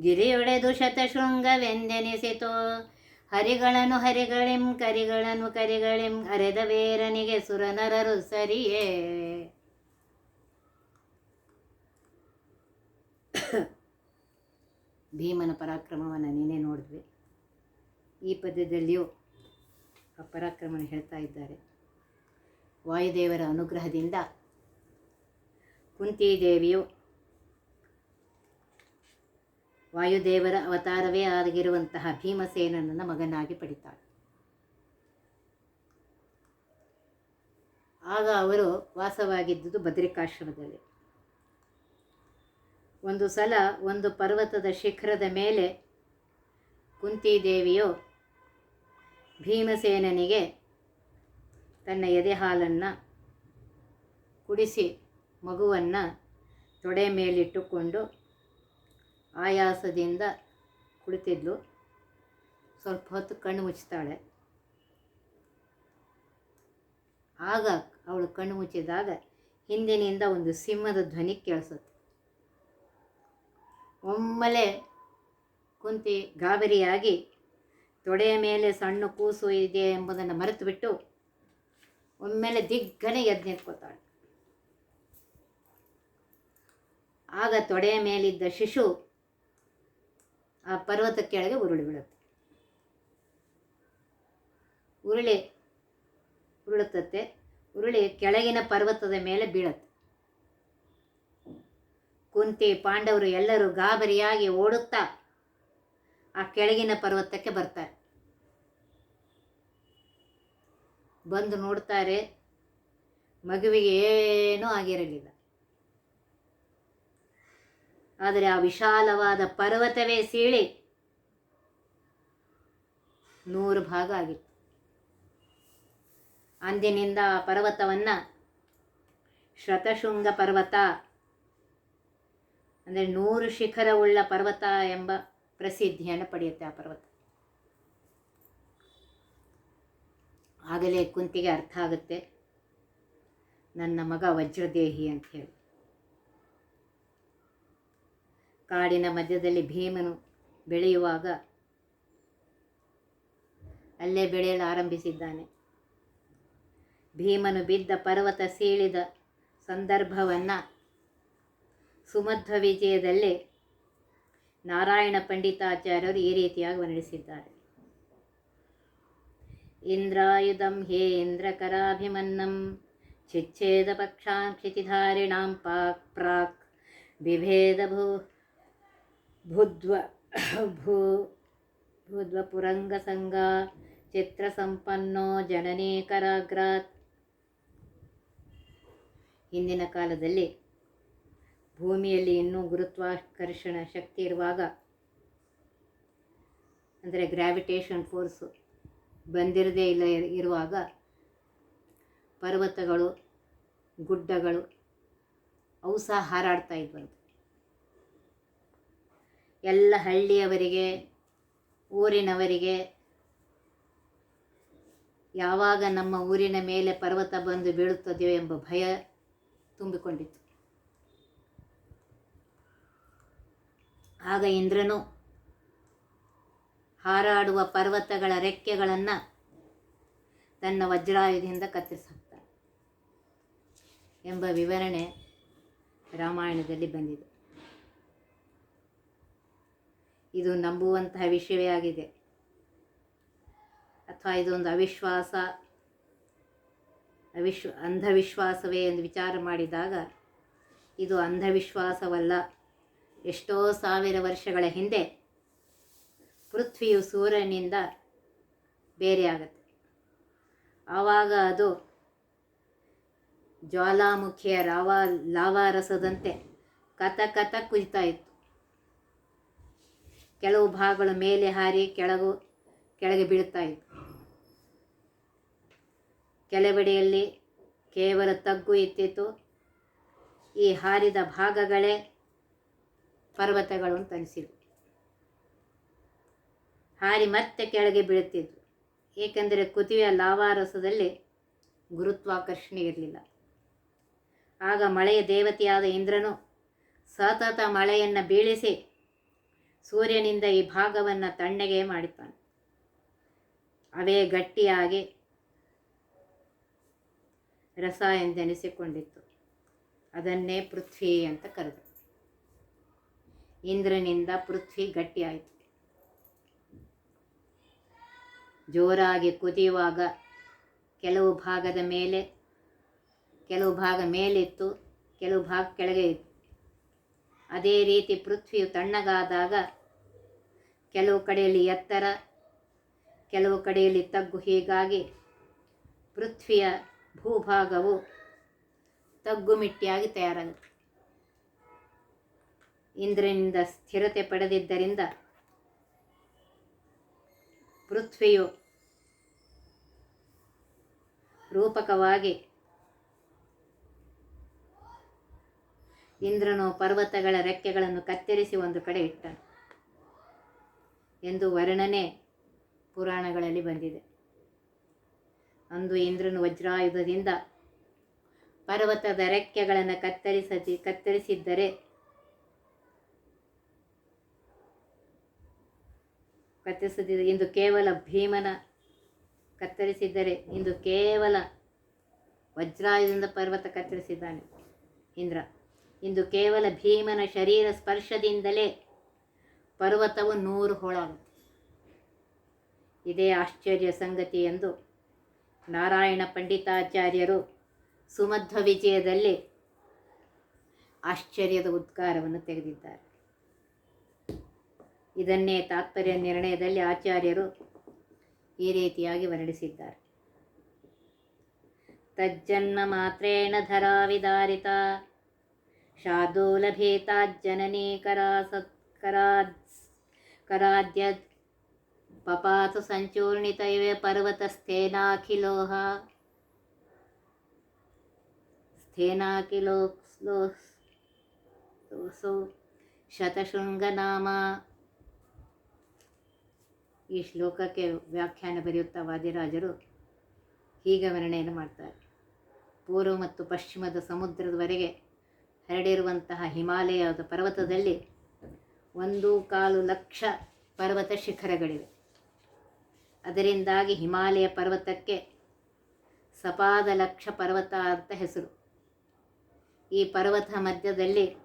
ಗಿರಿಯೊಡೆದು ಶತಶೃಂಗವೆಂದೆನಿಸಿತು ಹರಿಗಳನ್ನು ಹರಿಗಳಿಂ ಕರಿಗಳನ್ನು ಕರಿಗಳಿಂ ಅರೆದ ವೇರನಿಗೆ ಸುರನರರು ಸರಿಯೇ. ಭೀಮನ ಪರಾಕ್ರಮವನ್ನು ನೀನೇ ನೋಡಿದ್ವಿ. ಈ ಪದ್ಯದಲ್ಲಿಯೂ ಆ ಪರಾಕ್ರಮ ಹೇಳ್ತಾ ಇದ್ದಾರೆ. ವಾಯುದೇವರ ಅನುಗ್ರಹದಿಂದ ಕುಂತಿದೇವಿಯು ವಾಯುದೇವರ ಅವತಾರವೇ ಆಗಿರುವಂತಹ ಭೀಮಸೇನನ ಮಗನಾಗಿ ಪಡಿತಾಳೆ. ಆಗ ಅವರು ವಾಸವಾಗಿದ್ದುದು ಭದ್ರಿಕಾಶ್ರಮದಲ್ಲಿ ಒಂದು ಸಲ ಒಂದು ಪರ್ವತದ ಶಿಖರದ ಮೇಲೆ ಕುಂತಿದೇವಿಯು ಭೀಮಸೇನನಿಗೆ ತನ್ನ ಎದೆ ಹಾಲನ್ನು ಕುಡಿಸಿ ಮಗುವನ್ನು ತೊಡೆ ಮೇಲಿಟ್ಟುಕೊಂಡು ಆಯಾಸದಿಂದ ಕುಳಿತಿದ್ಲು. ಸ್ವಲ್ಪ ಹೊತ್ತು ಕಣ್ಣು ಮುಚ್ಚುತ್ತಾಳೆ ಆಗ ಅವಳು ಕಣ್ಣು ಮುಚ್ಚಿದಾಗ ಹಿಂದಿನಿಂದ ಒಂದು ಸಿಂಹದ ಧ್ವನಿ ಕೇಳಿಸುತ್ತೆ. ಒಮ್ಮೆಲೆ ಕುಂತಿ ಗಾಬರಿಯಾಗಿ, ತೊಡೆಯ ಮೇಲೆ ಸಣ್ಣ ಕೂಸು ಇದೆ ಎಂಬುದನ್ನು ಮರೆತು ಬಿಟ್ಟು ಒಮ್ಮೆಲೆ ದಿಗ್ಗನೆ ಎದ್ದು ನಿಂತ್ಕೋತಾಳೆ ಆಗ ತೊಡೆಯ ಮೇಲಿದ್ದ ಶಿಶು ಆ ಪರ್ವತ ಕೆಳಗೆ ಉರುಳಿ ಬೀಳುತ್ತೆ. ಉರುಳಿ ಉರುಳುತ್ತತ್ತೆ. ಉರುಳಿ ಕೆಳಗಿನ ಪರ್ವತದ ಮೇಲೆ ಬೀಳುತ್ತೆ. ಕುಂತಿ, ಪಾಂಡವರು ಎಲ್ಲರೂ ಗಾಬರಿಯಾಗಿ ಓಡುತ್ತಾ ಆ ಕೆಳಗಿನ ಪರ್ವತಕ್ಕೆ ಬರ್ತಾರೆ. ಬಂದು ನೋಡ್ತಾರೆ, ಮಗುವಿಗೆ ಏನೂ ಆಗಿರಲಿಲ್ಲ. ಆದರೆ ಆ ವಿಶಾಲವಾದ ಪರ್ವತವೇ ಸೀಳಿ. ನೂರು ಭಾಗ ಆಗಿತ್ತು. ಅಂದಿನಿಂದ ಆ ಪರ್ವತವನ್ನು ಶತಶೃಂಗ ಪರ್ವತ, ಅಂದರೆ ನೂರು ಶಿಖರವುಳ್ಳ ಪರ್ವತ ಎಂಬ ಪ್ರಸಿದ್ಧಿಯನ್ನು ಪಡೆಯುತ್ತೆ ಆ ಪರ್ವತ. ಆಗಲೇ ಕುಂತಿಗೆ ಅರ್ಥ ಆಗುತ್ತೆ. ನನ್ನ ಮಗ ವಜ್ರದೇಹಿ ಅಂತ ಹೇಳಿ. ಕಾಡಿನ ಮಧ್ಯದಲ್ಲಿ ಭೀಮನು ಬೆಳೆಯುವಾಗ ಅಲ್ಲೇ ಬೆಳೆಯಲು ಆರಂಭಿಸಿದ್ದಾನೆ. ಭೀಮನು ಬಿದ್ದ ಪರ್ವತ ಸೀಳಿದ ಸಂದರ್ಭವನ್ನು ಸುಮಧ್ವ ವಿಜಯದಲ್ಲಿ ನಾರಾಯಣ ಪಂಡಿತಾಚಾರ್ಯರು ಈ ರೀತಿಯಾಗಿ ವರ್ಣಿಸಿದ್ದಾರೆ. ಇಂದ್ರಾಯುಧಂ ಹೇ ಇಂದ್ರಕರಾಭಿಮನ್ನಂ ಚಿಚ್ಛೇದ ಪಕ್ಷಾಂ ಕ್ಷಿತಿಧಾರಿಣಾಂ ಪಾಕ್ ಪ್ರಾಕ್. ಬಿಭೇದ ಭೂ ಭುದ್ವ ಭೂ ಭೂದ್ವ ಪುರಂಗಸಂಗ ಚಿತ್ರಸಂಪನ್ನೋ ಜನನೇಕರಾಗ್ರಾತ್. ಹಿಂದಿನ ಕಾಲದಲ್ಲಿ ಭೂಮಿಯಲ್ಲಿ ಇನ್ನೂ ಗುರುತ್ವಾಕರ್ಷಣ ಶಕ್ತಿ ಇರುವಾಗ, ಅಂದರೆ ಗ್ರಾವಿಟೇಷನ್ ಫೋರ್ಸು ಬಂದಿರದೇ ಇಲ್ಲ ಇರುವಾಗ, ಪರ್ವತಗಳು, ಗುಡ್ಡಗಳು, ಅವು ಸಹ ಹಾರಾಡ್ತಾ ಇದ್ವಂತೆ. ಎಲ್ಲ ಹಳ್ಳಿಯವರಿಗೆ, ಊರಿನವರಿಗೆ, ಯಾವಾಗ ನಮ್ಮ ಊರಿನ ಮೇಲೆ ಪರ್ವತ ಬಂದು ಬೀಳುತ್ತದೆಯೋ ಎಂಬ ಭಯ ತುಂಬಿಕೊಂಡಿತ್ತು. ಆಗ ಇಂದ್ರನು ಹಾರಾಡುವ ಪರ್ವತಗಳ ರೆಕ್ಕೆಗಳನ್ನು ತನ್ನ ವಜ್ರಾಯುಧದಿಂದ ಕತ್ತರಿಸಾಕ್ತಾನೆ ಎಂಬ ವಿವರಣೆ ರಾಮಾಯಣದಲ್ಲಿ ಬಂದಿದೆ. ಇದು ನಂಬುವಂತಹ ವಿಷಯವೇ ಆಗಿದೆ. ಅಥವಾ ಇದೊಂದು ಅವಿಶ್ವಾಸ ಅವಿಶ್ ಅಂಧವಿಶ್ವಾಸವೇ ಎಂದು ವಿಚಾರ ಮಾಡಿದಾಗ, ಇದು ಅಂಧವಿಶ್ವಾಸವಲ್ಲ. ಎಷ್ಟೋ ಸಾವಿರ ವರ್ಷಗಳ ಹಿಂದೆ ಪೃಥ್ವಿಯು ಸೂರ್ಯನಿಂದ ಬೇರೆಯಾಗತ್ತೆ ಆವಾಗ ಅದು ಜ್ವಾಲಾಮುಖಿಯ ರಾವ, ಲಾವಾರಸದಂತೆ ಕಥ ಕಥ ಕುಯ್ತಾ ಇತ್ತು. ಕೆಲವು ಭಾಗಗಳು ಮೇಲೆ ಹಾರಿ ಕೆಳಗು, ಕೆಳಗೆ ಬೀಳ್ತಾ ಇತ್ತು. ಕೆಲವೆಡೆಯಲ್ಲಿ ಕೇವಲ ತಗ್ಗು ಇತ್ತಿತ್ತು ಈ ಹಾರಿದ ಭಾಗಗಳೇ ಪರ್ವತಗಳು ಅಂತ ಅನಿಸಿದ್ವು ಹಾರಿ ಮತ್ತೆ ಕೆಳಗೆ ಬೀಳುತ್ತಿದ್ದು ಏಕೆಂದರೆ ಕುತಿಯ ಲಾವಾರಸದಲ್ಲಿ ಗುರುತ್ವಾಕರ್ಷಣೆ ಇರಲಿಲ್ಲ. ಆಗ ಮಳೆಯ ದೇವತೆಯಾದ ಇಂದ್ರನು ಸತತ ಮಳೆಯನ್ನು ಬೀಳಿಸಿ ಸೂರ್ಯನಿಂದ ಈ ಭಾಗವನ್ನು ತಣ್ಣಗೆ ಮಾಡುತ್ತಾನೆ ಅವೇ ಗಟ್ಟಿಯಾಗಿ ರಸ ಎಂದೆನಿಸಿಕೊಂಡಿತ್ತು. ಅದನ್ನೇ ಪೃಥ್ವಿ ಅಂತ ಕರೆದರು. ಇಂದ್ರನಿಂದ ಪೃಥ್ವಿ ಗಟ್ಟಿಯಾಯಿತು. ಜೋರಾಗಿ ಕುದಿಯುವಾಗ ಕೆಲವು ಭಾಗದ ಮೇಲೆ, ಕೆಲವು ಭಾಗ ಮೇಲಿತ್ತು, ಕೆಲವು ಭಾಗ ಕೆಳಗೆ ಇತ್ತು. ಅದೇ ರೀತಿ ಪೃಥ್ವಿಯು ತಣ್ಣಗಾದಾಗ ಕೆಲವು ಕಡೆಯಲ್ಲಿ ಎತ್ತರ, ಕೆಲವು ಕಡೆಯಲ್ಲಿ ತಗ್ಗು. ಹೀಗಾಗಿ ಪೃಥ್ವಿಯ ಭೂಭಾಗವು ತಗ್ಗುಮಿಟ್ಟಿಯಾಗಿ ತಯಾರಾಗುತ್ತೆ ಇಂದ್ರನಿಂದ ಸ್ಥಿರತೆ ಪಡೆದಿದ್ದರಿಂದ ಪೃಥ್ವಿಯು ರೂಪಕವಾಗಿ ಇಂದ್ರನು ಪರ್ವತಗಳ ರೆಕ್ಕೆಗಳನ್ನು ಕತ್ತರಿಸಿ ಒಂದು ಕಡೆ ಇಟ್ಟನು. ಎಂದು ವರ್ಣನೆ ಪುರಾಣಗಳಲ್ಲಿ ಬಂದಿದೆ. ಅಂದು ಇಂದ್ರನು ವಜ್ರಾಯುಧದಿಂದ ಪರ್ವತದ ರೆಕ್ಕೆಗಳನ್ನು ಕತ್ತರಿಸದಿ ಕತ್ತರಿಸಿದ್ದರೆ ಕತ್ತರಿಸದಿದ್ದ ಇಂದು ಕೇವಲ ಭೀಮನ ಕತ್ತರಿಸಿದ್ದರೆ ಇಂದು ಕೇವಲ ವಜ್ರಾಯುಧದಿಂದ ಪರ್ವತ ಕತ್ತರಿಸಿದ್ದಾನೆ ಇಂದ್ರ. ಇಂದು ಕೇವಲ ಭೀಮನ ಶರೀರ ಸ್ಪರ್ಶದಿಂದಲೇ ಪರ್ವತವು ನೂರು ಹೋಳಾಗುತ್ತೆ ಇದೇ ಆಶ್ಚರ್ಯ ಸಂಗತಿ ಎಂದು ನಾರಾಯಣ ಪಂಡಿತಾಚಾರ್ಯರು ಸುಮಧ್ವ ವಿಜಯದಲ್ಲಿ ಆಶ್ಚರ್ಯದ ಉದ್ಗಾರವನ್ನು ತೆಗೆದಿದ್ದಾರೆ. ಇದನ್ನೇ ತಾತ್ಪರ್ಯ ನಿರ್ಣಯದಲ್ಲಿ ಆಚಾರ್ಯರು ಈ ರೀತಿಯಾಗಿ ವರ್ಣಿಸಿದ್ದಾರೆ. ತಜ್ಜನ್ಮ ಮಾತ್ರೇಣ ಧರಾ ವಿದಾರಿತ ಶಾರ್ದೂಲಭೀತಾಜ್ಜನನೀ ಕರಾಸತ್ ಕರಾದ್ ಕರಾದ್ಯ ಪಪಾತು ಸಂಚೂರ್ಣಿತ ಇವೆ ಪರ್ವತಸ್ಥೇನಾಖಿಲೋಹ ಸ್ಥೇನಾಖಿಲೋ ಸ್ಲೋ ಶತಶೃಂಗನಾಮ ಈ ಶ್ಲೋಕಕ್ಕೆ ವ್ಯಾಖ್ಯಾನ ಬರೆಯುತ್ತಾ ವಾದಿರಾಜರು ಹೀಗೆ ವರ್ಣೆಯನ್ನು ಮಾಡ್ತಾರೆ. ಪೂರ್ವ ಮತ್ತು ಪಶ್ಚಿಮದ ಸಮುದ್ರದವರೆಗೆ ಹರಡಿರುವಂತಹ ಹಿಮಾಲಯದ ಪರ್ವತದಲ್ಲಿ ಒಂದು ಕಾಲು ಲಕ್ಷ ಪರ್ವತ ಶಿಖರಗಳಿವೆ. ಅದರಿಂದಾಗಿ ಹಿಮಾಲಯ ಪರ್ವತಕ್ಕೆ ಸಪಾದ ಲಕ್ಷ ಪರ್ವತ ಅಂತ ಹೆಸರು. ಈ ಪರ್ವತ ಮಧ್ಯದಲ್ಲಿ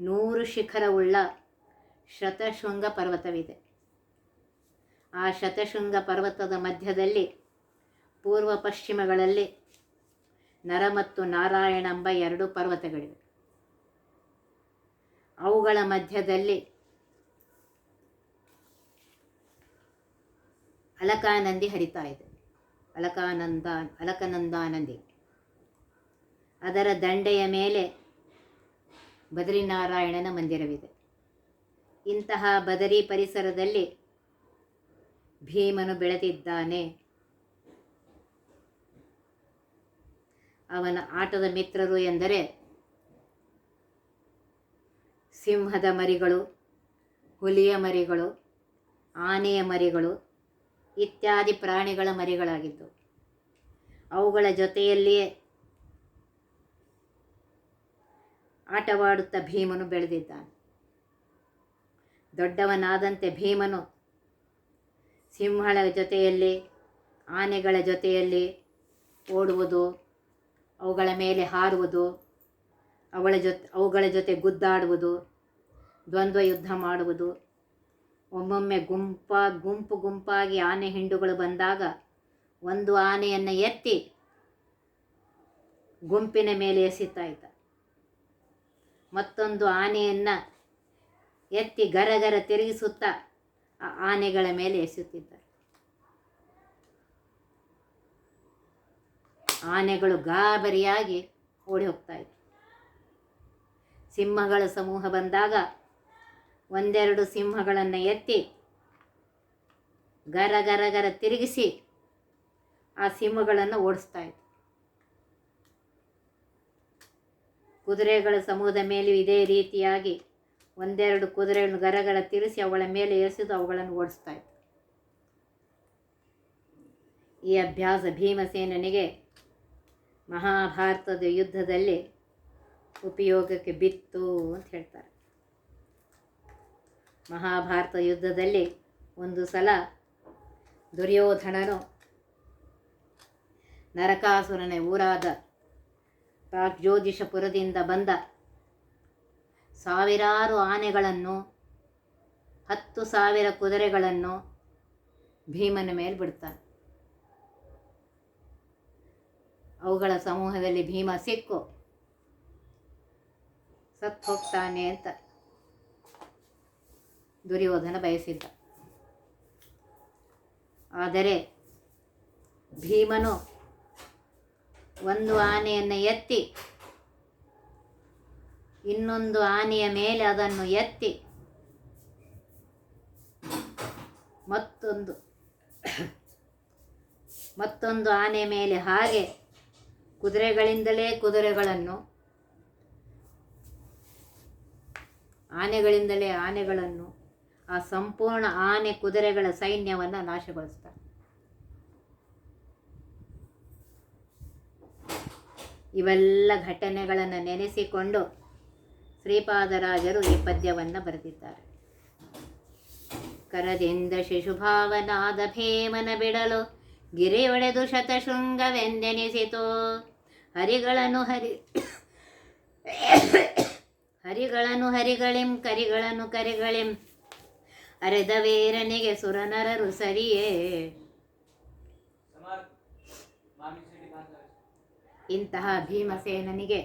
ನೂರು ಶಿಖರವುಳ್ಳ ಶತಶೃಂಗ ಪರ್ವತವಿದೆ. ಆ ಶತಶೃಂಗ ಪರ್ವತದ ಮಧ್ಯದಲ್ಲಿ ಪೂರ್ವ ಪಶ್ಚಿಮಗಳಲ್ಲಿ ನರ ಮತ್ತು ನಾರಾಯಣ ಎಂಬ ಎರಡು ಪರ್ವತಗಳಿವೆ. ಅವುಗಳ ಮಧ್ಯದಲ್ಲಿ ಅಲಕಾನಂದಿ ಹರಿತಾ ಇದೆ. ಅಲಕಾನಂದ, ಅಲಕನಂದಾನಂದಿ. ಅದರ ದಂಡೆಯ ಮೇಲೆ ಬದರಿನಾರಾಯಣನ ಮಂದಿರವಿದೆ. ಇಂತಹ ಬದರಿ ಪರಿಸರದಲ್ಲಿ ಭೀಮನು ಬೆಳೆದಿದ್ದಾನೆ. ಅವನ ಆಟದ ಮಿತ್ರರು ಎಂದರೆ ಸಿಂಹದ ಮರಿಗಳು, ಹುಲಿಯ ಮರಿಗಳು, ಆನೆಯ ಮರಿಗಳು ಇತ್ಯಾದಿ ಪ್ರಾಣಿಗಳ ಮರಿಗಳಾಗಿದ್ದು, ಅವುಗಳ ಜೊತೆಯಲ್ಲಿಯೇ ಆಟವಾಡುತ್ತಾ ಭೀಮನು ಬೆಳೆದಿದ್ದಾನೆ. ದೊಡ್ಡವನಾದಂತೆ ಭೀಮನು ಸಿಂಹಳ ಜೊತೆಯಲ್ಲಿ, ಆನೆಗಳ ಜೊತೆಯಲ್ಲಿ ಓಡುವುದು, ಅವುಗಳ ಮೇಲೆ ಹಾರುವುದು, ಅವಳ ಜೊತೆ ಅವುಗಳ ಜೊತೆ ಗುದ್ದಾಡುವುದು ದ್ವಂದ್ವ ಯುದ್ಧ ಮಾಡುವುದು. ಒಮ್ಮೊಮ್ಮೆ ಗುಂಪ ಗುಂಪು ಗುಂಪಾಗಿ ಆನೆ ಹಿಂಡುಗಳು ಬಂದಾಗ ಒಂದು ಆನೆಯನ್ನು ಎತ್ತಿ ಗುಂಪಿನ ಮೇಲೆ ಎಸಿತಾ ಇದ್ದ. ಮತ್ತೊಂದು ಆನೆಯನ್ನು ಎತ್ತಿ ಗರಗರ ತಿರುಗಿಸುತ್ತಾ ಆ ಆನೆಗಳ ಮೇಲೆ ಎಸೆಯುತ್ತಿದ್ದ. ಆನೆಗಳು ಗಾಬರಿಯಾಗಿ ಓಡಿ ಹೋಗ್ತಾ ಇತ್ತು ಸಿಂಹಗಳ ಸಮೂಹ ಬಂದಾಗ ಒಂದೆರಡು ಸಿಂಹಗಳನ್ನು ಎತ್ತಿ ಗರ ಗರ ಗರ ತಿರುಗಿಸಿ ಆ ಸಿಂಹಗಳನ್ನು ಓಡಿಸ್ತಾ ಇತ್ತು ಕುದುರೆಗಳ ಸಮೂಹದ ಮೇಲೆ ಇದೇ ರೀತಿಯಾಗಿ ಒಂದೆರಡು ಕುದುರೆಗಳನ್ನು ಗರಗರ ತಿರುಗಿಸಿ ಅವುಗಳ ಮೇಲೆ ಎಸೆದು ಅವುಗಳನ್ನು ಓಡಿಸ್ತಾ ಇತ್ತು ಈ ಅಭ್ಯಾಸ ಭೀಮಸೇನನಿಗೆ ಮಹಾಭಾರತದ ಯುದ್ಧದಲ್ಲಿ ಉಪಯೋಗಕ್ಕೆ ಬಿತ್ತು ಅಂತ ಹೇಳ್ತಾರೆ. ಮಹಾಭಾರತ ಯುದ್ಧದಲ್ಲಿ ಒಂದು ಸಲ ದುರ್ಯೋಧನನು ನರಕಾಸುರನೇ ಊರಾದ ಪ್ರಾಗ್ಜ್ಯೋತಿಷಪುರದಿಂದ ಬಂದ ಸಾವಿರಾರು ಆನೆಗಳನ್ನು, ಹತ್ತು ಸಾವಿರ ಕುದುರೆಗಳನ್ನು ಭೀಮನ ಮೇಲೆ ಬಿಡ್ತಾನೆ. ಅವುಗಳ ಸಮೂಹದಲ್ಲಿ ಭೀಮ ಸಿಕ್ಕು, ಸತ್ತು ಹೋಗ್ತಾನೆ ಅಂತ. ದುರ್ಯೋಧನ ಬಯಸಿದ್ದ. ಆದರೆ ಭೀಮನು ಒಂದು ಆನೆಯನ್ನು ಎತ್ತಿ, ಇನ್ನೊಂದು ಆನೆಯ ಮೇಲೆ ಅದನ್ನು ಎತ್ತಿ, ಮತ್ತೊಂದು ಮತ್ತೊಂದು ಆನೆ ಮೇಲೆ ಹಾಗೆ ಕುದುರೆಗಳಿಂದಲೇ ಕುದುರೆಗಳನ್ನು, ಆನೆಗಳಿಂದಲೇ ಆನೆಗಳನ್ನು ಆ ಸಂಪೂರ್ಣ ಆನೆ ಕುದುರೆಗಳ ಸೈನ್ಯವನ್ನು ನಾಶಗೊಳಿಸ್ತಾರೆ. ಇವೆಲ್ಲ ಘಟನೆಗಳನ್ನು ನೆನೆಸಿಕೊಂಡು ಶ್ರೀಪಾದರಾಜರು ಈ ಪದ್ಯವನ್ನು ಬರೆದಿದ್ದಾರೆ. ಕರದಿಂದ ಶಿಶುಭಾವನಾದ ಭೇಮನ ಬಿಡಲು ಗಿರಿ ಒಡೆದು ಶತಶೃಂಗವೆಂದೆನಿಸಿತು. ಹರಿಗಳನ್ನು ಹರಿ ಹರಿಗಳನ್ನು ಹರಿಗಳಿಂ, ಕರಿಗಳನ್ನು ಕರಿಗಳಿಂ ಅರೆದ ವೀರನಿಗೆ ಸುರನರರು ಸರಿಯೇ. ಇಂತಹ ಭೀಮಸೇನನಿಗೆ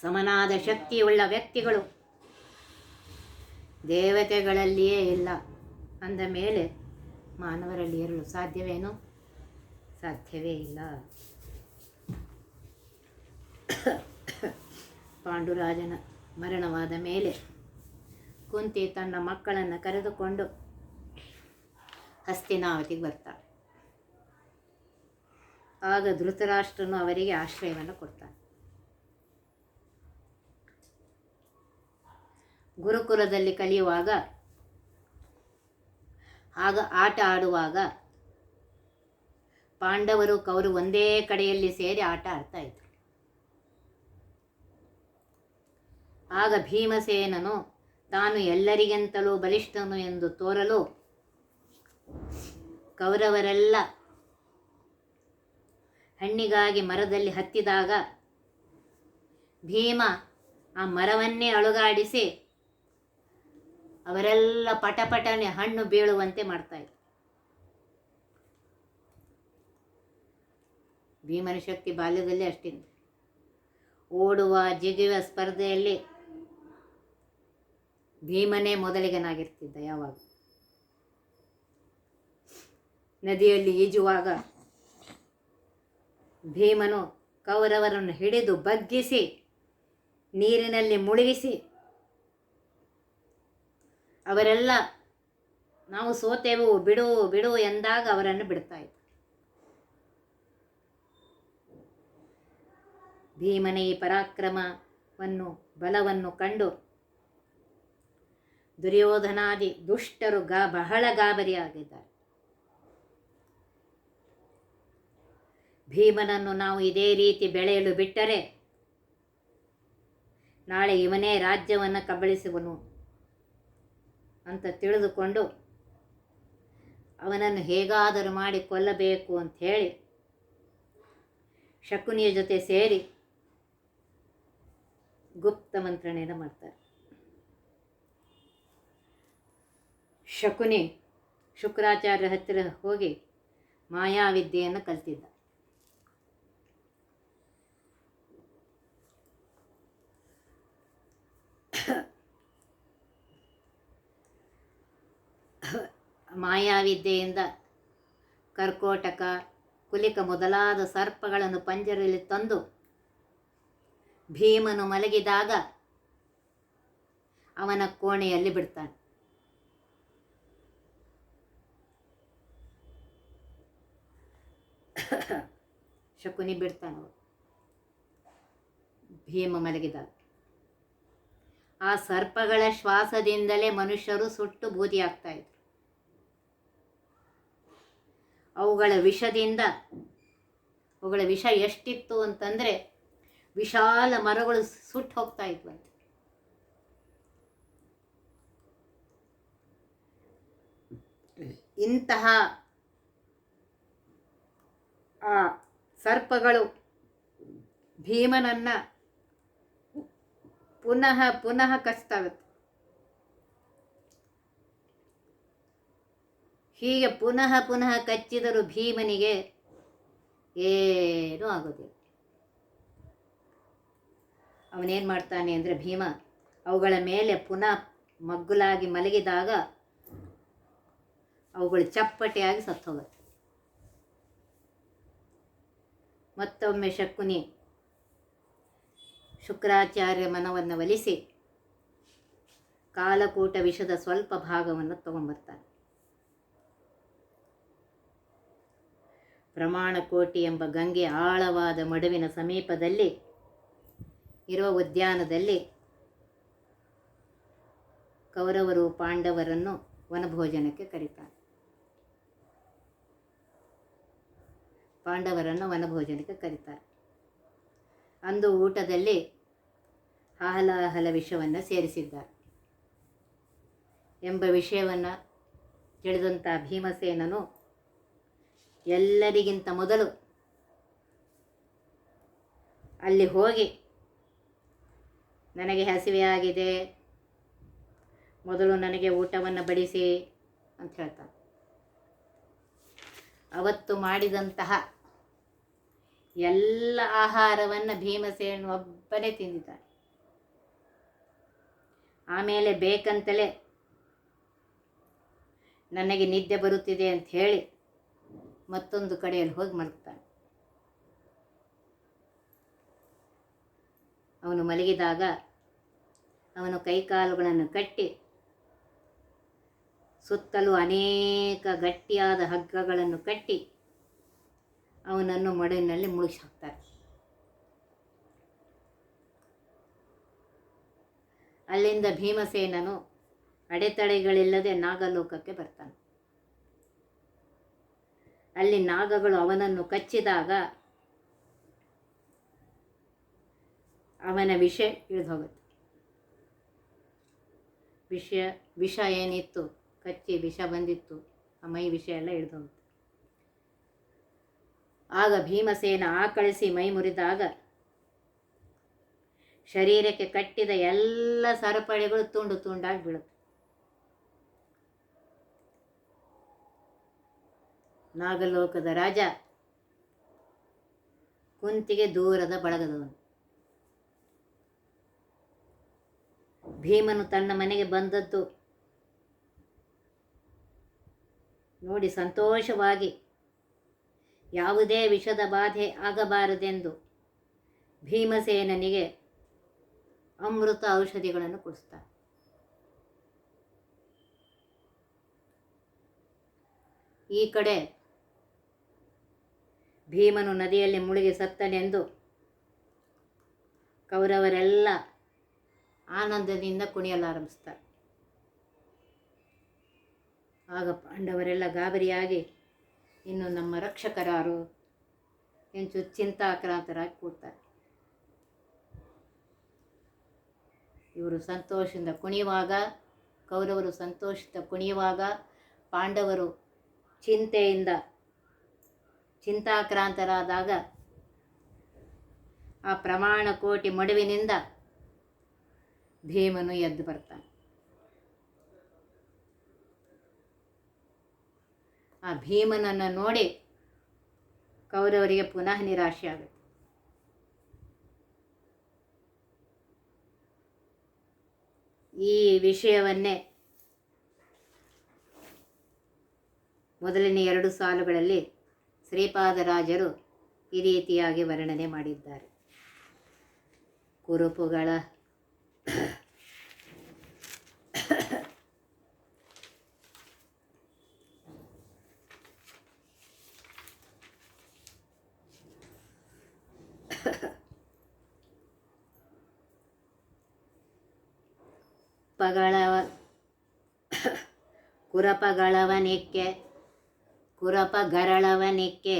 ಸಮನಾದ ಶಕ್ತಿಯುಳ್ಳ ವ್ಯಕ್ತಿಗಳು ದೇವತೆಗಳಲ್ಲಿಯೇ ಇಲ್ಲ. ಅಂದ ಮೇಲೆ ಮಾನವರಲ್ಲಿ ಇರಲು ಸಾಧ್ಯವೇನು? ಸಾಧ್ಯವೇ ಇಲ್ಲ. ಪಾಂಡುರಾಜನ ಮರಣವಾದ ಮೇಲೆ ಕುಂತಿ ತನ್ನ ಮಕ್ಕಳನ್ನು ಕರೆದುಕೊಂಡು ಹಸ್ತಿನಾವತಿಗೆ ಬರ್ತಾಳೆ. ಆಗ ಧೃತರಾಷ್ಟ್ರನು ಅವರಿಗೆ ಆಶ್ರಯವನ್ನು ಕೊಡ್ತಾನೆ. ಗುರುಕುಲದಲ್ಲಿ ಕಲಿಯುವಾಗ, ಆಗ ಆಟ ಆಡುವಾಗ ಪಾಂಡವರು ಕೌರು ಒಂದೇ ಕಡೆಯಲ್ಲಿ ಸೇರಿ ಆಟ ಆಡ್ತಾ ಇದ್ರು. ಆಗ ಭೀಮಸೇನನು ತಾನು ಎಲ್ಲರಿಗಿಂತಲೂ ಬಲಿಷ್ಠನು ಎಂದು ತೋರಲು ಕೌರವರೆಲ್ಲ ಹಣ್ಣಿಗಾಗಿ ಮರದಲ್ಲಿ ಹತ್ತಿದಾಗ ಭೀಮ ಆ ಮರವನ್ನೇ ಅಳುಗಾಡಿಸಿ ಅವರೆಲ್ಲ ಪಟಪಟನೆ ಹಣ್ಣು ಬೀಳುವಂತೆ ಮಾಡ್ತಾಯಿದ್ರು ಭೀಮನ ಶಕ್ತಿ ಬಾಲ್ಯದಲ್ಲಿ ಅಷ್ಟಿದೆ. ಓಡುವ, ಜಿಗಿಯುವ ಸ್ಪರ್ಧೆಯಲ್ಲಿ ಭೀಮನೇ ಮೊದಲಿಗನಾಗಿರ್ತಿದ್ದ ಯಾವಾಗ? ನದಿಯಲ್ಲಿ ಈಜುವಾಗ ಭೀಮನು ಕೌರವರನ್ನು ಹಿಡಿದು ಬಗ್ಗಿಸಿ ನೀರಿನಲ್ಲಿ ಮುಳುಗಿಸಿ ಅವರೆಲ್ಲ ನಾವು ಸೋತೆವು, ಬಿಡು ಬಿಡು ಎಂದಾಗ ಅವರನ್ನು ಬಿಡ್ತಾ ಇದ್ದ. ಭೀಮನ ಈ ಪರಾಕ್ರಮವನ್ನು, ಬಲವನ್ನು ಕಂಡು ದುರ್ಯೋಧನಾದಿ ದುಷ್ಟರು ಗಾ ಬಹಳ ಗಾಬರಿಯಾಗಿದ್ದಾರೆ. ಭೀಮನನ್ನು ನಾವು ಇದೇ ರೀತಿ ಬೆಳೆಯಲು ಬಿಟ್ಟರೆ ನಾಳೆ ಇವನೇ ರಾಜ್ಯವನ್ನು ಕಬಳಿಸುವನು ಅಂತ ತಿಳಿದುಕೊಂಡು ಅವನನ್ನು ಹೇಗಾದರೂ ಮಾಡಿ ಕೊಲ್ಲಬೇಕು ಅಂತ ಹೇಳಿ ಶಕುನಿಯ ಜೊತೆ ಸೇರಿ ಗುಪ್ತ ಮಂತ್ರಣೆಯನ್ನು ಮಾಡ್ತಾರೆ. ಶಕುನಿ ಶುಕ್ರಾಚಾರ್ಯರ ಹತ್ತಿರ ಹೋಗಿ ಮಾಯಾವಿದ್ಯೆಯನ್ನು ಕಲ್ತಿದ್ದ. ಮಾಯಾವಿದ್ಯೆಯಿಂದ ಕರ್ಕೋಟಕ, ಕುಲಿಕ ಮೊದಲಾದ ಸರ್ಪಗಳನ್ನು ಪಂಜರಲ್ಲಿ ತಂದು ಭೀಮನು ಮಲಗಿದಾಗ ಅವನ ಕೋಣೆಯಲ್ಲಿ ಬಿಡ್ತಾನೆ. ಶಕುನಿ ಬಿಡ್ತಾನೆ. ಭೀಮ ಮಲಗಿದಾಗ ಆ ಸರ್ಪಗಳ ಶ್ವಾಸದಿಂದಲೇ ಮನುಷ್ಯರು ಸುಟ್ಟು ಬೂದಿಯಾಗ್ತಾ ಇದ್ರು. ಅವುಗಳ ವಿಷದಿಂದ, ಅವುಗಳ ವಿಷ ಎಷ್ಟಿತ್ತು ಅಂತಂದರೆ ವಿಶಾಲ ಮರಗಳು ಸುಟ್ಟು ಹೋಗ್ತಾ ಇದ್ವಂತೆ. ಇಂತಹ ಆ ಸರ್ಪಗಳು ಭೀಮನನ್ನು ಪುನಃ ಪುನಃ ಕಚ್ತಾವತ್ತೆ ಹೀಗೆ ಪುನಃ ಪುನಃ ಕಚ್ಚಿದರೂ ಭೀಮನಿಗೆ ಏನೂ ಆಗೋದಿಲ್ಲ. ಅವನೇನು ಮಾಡ್ತಾನೆ ಅಂದರೆ ಭೀಮ, ಅವುಗಳ ಮೇಲೆ ಪುನಃ ಮಗ್ಗುಲಾಗಿ ಮಲಗಿದಾಗ ಅವುಗಳು ಚಪ್ಪಟೆಯಾಗಿ ಸತ್ತೋಗುತ್ತೆ. ಮತ್ತೊಮ್ಮೆ ಶಕುನಿ. ಶುಕ್ರಾಚಾರ್ಯ ಮನವನ್ನು ಒಲಿಸಿ ಕಾಲಕೂಟ ವಿಷದ ಸ್ವಲ್ಪ ಭಾಗವನ್ನು ಪ್ರಮಾಣ ಪ್ರಮಾಣಕೋಟಿ ಎಂಬ ಗಂಗೆ ಆಳವಾದ ಮಡುವಿನ ಸಮೀಪದಲ್ಲಿ ಇರುವ ಉದ್ಯಾನದಲ್ಲಿ ಕೌರವರು ಪಾಂಡವರನ್ನು ವನಭೋಜನಕ್ಕೆ ಕರೀತಾರೆ. ಪಾಂಡವರನ್ನು ವನಭೋಜನಕ್ಕೆ ಕರೀತಾರೆ. ಅಂದು ಊಟದಲ್ಲಿ ಆಹ್ಲಾಹಲ ವಿಷವನ್ನು ಸೇರಿಸಿದ್ದಾರೆ. ಎಂಬ ವಿಷಯವನ್ನು ತಿಳಿದಂಥ ಭೀಮಸೇನನು ಎಲ್ಲರಿಗಿಂತ ಮೊದಲು ಅಲ್ಲಿ ಹೋಗಿ ನನಗೆ ಹಸಿವೆಯಾಗಿದೆ, ಮೊದಲು ನನಗೆ ಊಟವನ್ನು ಬಡಿಸಿ ಅಂತ ಹೇಳ್ತಾನೆ. ಅವತ್ತು ಮಾಡಿದಂತಹ ಎಲ್ಲ ಆಹಾರವನ್ನು ಭೀಮಸೇನ ಒಬ್ಬನೇ ತಿಂದಿದ್ದಾನೆ ಆಮೇಲೆ ಬೇಕಂತಲೇ ನನಗೆ ನಿದ್ದೆ ಬರುತ್ತಿದೆ ಅಂತ ಹೇಳಿ ಮತ್ತೊಂದು ಕಡೆಯಲ್ಲಿ ಹೋಗಿ ಮಲಗ್ತಾನೆ. ಅವನು ಮಲಗಿದಾಗ ಅವನು ಕೈಕಾಲುಗಳನ್ನು ಕಟ್ಟಿ ಸುತ್ತಲೂ ಅನೇಕ ಗಟ್ಟಿಯಾದ ಹಗ್ಗಗಳನ್ನು ಕಟ್ಟಿ ಅವನನ್ನು ಮಡಿನಲ್ಲಿ ಮುಳುಗಿಸಿ ಹಾಕ್ತಾರೆ ಅಲ್ಲಿಂದ ಭೀಮಸೇನನು ಅಡೆತಡೆಗಳಿಲ್ಲದೆ ನಾಗಲೋಕಕ್ಕೆ ಬರ್ತಾನೆ. ಅಲ್ಲಿ ನಾಗಗಳು ಅವನನ್ನು ಕಚ್ಚಿದಾಗ ಅವನ ವಿಷ ಇಳಿದು ಹೋಗುತ್ತೆ ವಿಷ ವಿಷ ಏನಿತ್ತು? ಕಚ್ಚಿ ವಿಷ ಬಂದಿತ್ತು. ಆ ಮೈ ವಿಷ ಎಲ್ಲ ಇಳಿದೋಗುತ್ತೆ. ಆಗ ಭೀಮಸೇನ ಆಕಳಿಸಿ ಮೈ ಮುರಿದಾಗ ಶರೀರಕ್ಕೆ ಕಟ್ಟಿದ ಎಲ್ಲ ಸರಪಳಿಗಳು ತುಂಡು ತುಂಡಾಗಿ ಬೀಳುತ್ತೆ. ನಾಗಲೋಕದ ರಾಜ ಕುಂತಿಗೆ ದೂರದ ಬಳಗದವನು. ಭೀಮನು ತನ್ನ ಮನೆಗೆ ಬಂದದ್ದು ನೋಡಿ ಸಂತೋಷವಾಗಿ ಯಾವುದೇ ವಿಷದ ಬಾಧೆ ಆಗಬಾರದೆಂದು ಭೀಮಸೇನನಿಗೆ ಅಮೃತ ಔಷಧಿಗಳನ್ನು ಕೊಡಿಸ್ತಾರೆ ಈ ಕಡೆ ಭೀಮನು ನದಿಯಲ್ಲಿ ಮುಳುಗಿ ಸತ್ತನೆಂದು ಕೌರವರೆಲ್ಲ ಆನಂದದಿಂದ ಕುಣಿಯಲಾರಂಭಿಸ್ತಾರೆ. ಆಗ ಪಾಂಡವರೆಲ್ಲ ಗಾಬರಿಯಾಗಿ ಇನ್ನು ನಮ್ಮ ರಕ್ಷಕರಾರು ಎಂಚು ಚಿಂತಾಕ್ರಾಂತರಾಗಿ ಕೂಡ್ತಾರೆ. ಇವರು ಸಂತೋಷದಿಂದ ಕುಣಿಯುವಾಗ, ಕೌರವರು ಸಂತೋಷದಿಂದ ಕುಣಿಯುವಾಗ, ಪಾಂಡವರು ಚಿಂತೆಯಿಂದ ಚಿಂತಾಕ್ರಾಂತರಾದಾಗ ಆ ಪ್ರಮಾಣ ಕೋಟಿ ಮಡುವಿನಿಂದ ಭೀಮನು ಎದ್ದು ಬರ್ತಾನೆ. ಆ ಭೀಮನನ್ನು ನೋಡಿ ಕೌರವರಿಗೆ ಪುನಃ ನಿರಾಶೆ ಆಗುತ್ತೆ. ಈ ವಿಷಯವನ್ನೇ ಮೊದಲನೇ ಎರಡು ಸಾಲುಗಳಲ್ಲಿ ಶ್ರೀಪಾದರಾಜರು ಈ ರೀತಿಯಾಗಿ ವರ್ಣನೆ ಮಾಡಿದ್ದಾರೆ. ಕುರುಪುಗಳ ಕುರಪಗಳವನಿಕ್ಕೆ, ಕುರಪಗರಳವನಿಕ್ಕೆ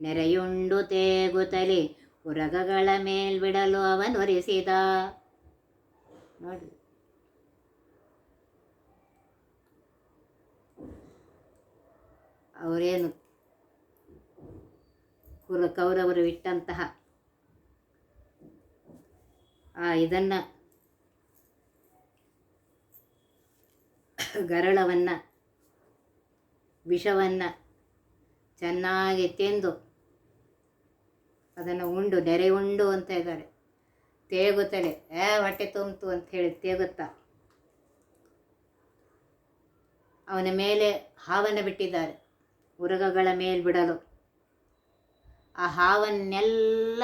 ನೆರೆಯುಂಡು ತೇಗುತ್ತಲಿ ಉರಗಗಳ ಮೇಲ್ಬಿಡಲು ಅವನೊರಿಸಿದ. ನೋಡಿ. ಅವರೇನು ಕುರ ಕೌರವರು ಇಟ್ಟಂತಹ ಆ ಇದನ್ನು, ಗರಳವನ್ನು ವಿಷವನ್ನು ಚೆನ್ನಾಗಿ ತಿಂದು ಅದನ್ನು ಉಂಡು, ನೆರೆ ಉಂಡು ಅಂತ ಇದ್ದಾರೆ. ತೇಗುತ್ತಲೆ, ಏ, ಹೊಟ್ಟೆ ತುಂಬಿತು ಅಂತ ಹೇಳಿ ತೇಗುತ್ತಾ? ಅವನ ಮೇಲೆ ಹಾವನ್ನು ಬಿಟ್ಟಿದ್ದಾರೆ. ಉರಗಗಳ ಮೇಲೆ ಬಿಡಲು. ಆ ಹಾವನ್ನೆಲ್ಲ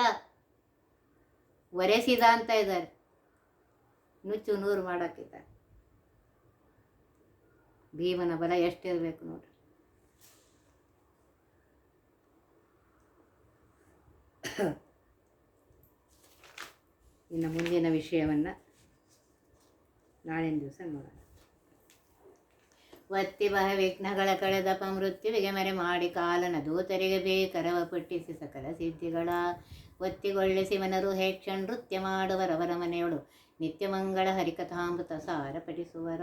ಒರೆಸಿದ ಅಂತ ಇದ್ದಾರೆ. ನುಚ್ಚು ನೂರು ಮಾಡೋಕ್ಕಿದ್ದಾರೆ. ಭೀಮನ ಬಲ ಎಷ್ಟಿರಬೇಕು ನೋಡ್ರಿ. ಇನ್ನು ಮುಂದಿನ ವಿಷಯವನ್ನು ನಾಳಿನ ದಿವಸ ನೋಡೋಣ. ವತ್ತಿ ಬಹ ವಿಘ್ನಗಳ ಕಳೆದಪ ಮೃತ್ಯುವಿಗೆ ಮರೆ ಮಾಡಿ ಕಾಲನ ದೂತರಿಗೆ ಬೇಕರವ ಪಟ್ಟಿಸಿ ಸಕಲ ಸಿದ್ಧಿಗಳ. ಒತ್ತಿಗೊಳ್ಳಿಸಿ ಮನರು ಹೇಕ್ಷ ನೃತ್ಯ ಮಾಡುವರವರ ಮನೆಯೊಳು ನಿತ್ಯ ಮಂಗಳ ಹರಿಕಥಾಮೃತ ಸಾರ ಪಠಿಸುವರ